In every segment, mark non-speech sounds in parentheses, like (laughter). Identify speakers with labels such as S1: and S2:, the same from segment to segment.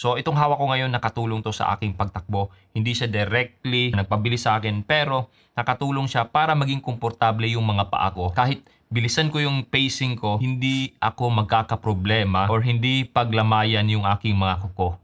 S1: So itong hawak ko ngayon nakatulong to sa aking pagtakbo. Hindi siya directly nagpabilis sa akin pero nakatulong siya para maging komportable yung mga paa ko. Kahit bilisan ko yung pacing ko, hindi ako magkakaproblema or hindi paglamayan yung aking mga kuko.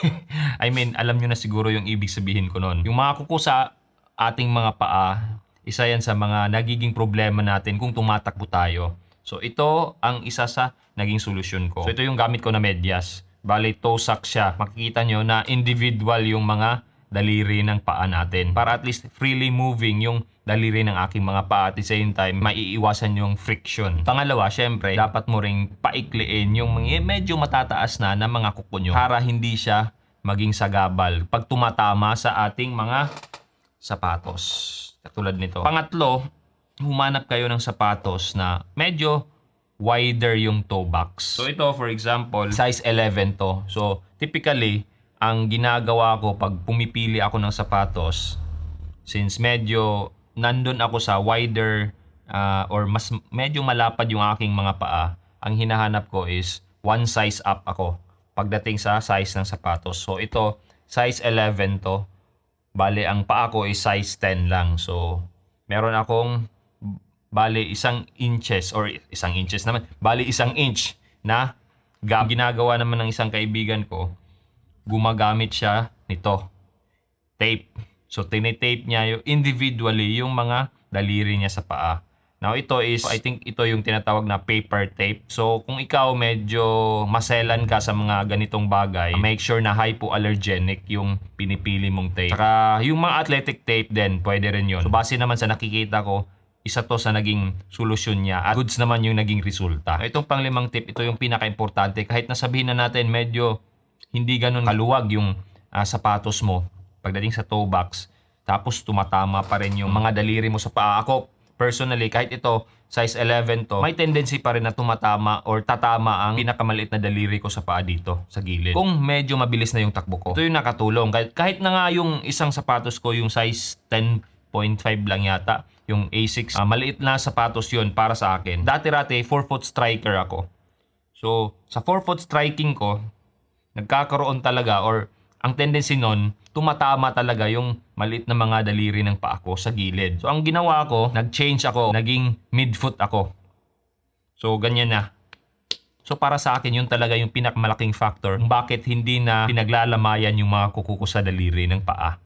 S1: (laughs) I mean, alam nyo na siguro yung ibig sabihin ko nun. Yung mga kuko sa ating mga paa, isa yan sa mga nagiging problema natin kung tumatakbo tayo. So ito ang isa sa naging solusyon ko. So ito yung gamit ko na medyas. Bale, toe sock siya. Makikita nyo na individual yung mga daliri ng paa natin. Para at least freely moving yung daliri ng aking mga paa at the same time, maiiwasan yung friction. Pangalawa, syempre, dapat mo ring paikliin yung medyo matataas na na mga kuko nyo para hindi siya maging sagabal pag tumatama sa ating mga sapatos. Katulad nito. Pangatlo, humanap kayo ng sapatos na medyo wider yung toe box. So ito for example, size 11 to. So typically, ang ginagawa ko pag pumipili ako ng sapatos, since medyo nandun ako sa wider ah, or mas medyo malapad yung aking mga paa, ang hinahanap ko is one size up ako pagdating sa size ng sapatos. So ito, size 11 to. Bale, ang paa ko is size 10 lang. So, meron akong bale isang inches or isang inches naman. Bale isang inch na. Ginagawa naman ng isang kaibigan ko, gumagamit siya nito. Tape. So, tinitape niya yung individually yung mga daliri niya sa paa. Now, ito is, I think ito yung tinatawag na paper tape. So, kung ikaw medyo maselan ka sa mga ganitong bagay, make sure na hypoallergenic yung pinipili mong tape. Saka, yung mga athletic tape din, pwede rin yun. So, base naman sa nakikita ko, isa to sa naging solusyon niya at goods naman yung naging resulta. Itong panglimang tip, ito yung pinaka-importante. Kahit nasabihin na natin medyo hindi ganun kaluwag yung ah, sapatos mo pagdating sa toe box, tapos tumatama pa rin yung mga daliri mo sa paa. Ako, personally, kahit ito, size 11 to, may tendency pa rin na tumatama or tatama ang pinakamaliit na daliri ko sa paa dito, sa gilid. Kung medyo mabilis na yung takbo ko. Ito yung nakatulong. Kahit, kahit na nga yung isang sapatos ko, yung size 10.5 lang yata, yung A6, ah, maliit na sapatos yun para sa akin. Dati-rati, 4-foot striker ako. So, sa 4-foot striking ko, nagkakaroon talaga or ang tendency nun, tumatama talaga yung maliit na mga daliri ng paa ko sa gilid. So ang ginawa ko, nag-change ako, naging midfoot ako. So ganyan na. So para sa akin, yun talaga yung pinakamalaking factor kung bakit hindi na pinaglalamayan yung mga kuko ko sa daliri ng paa.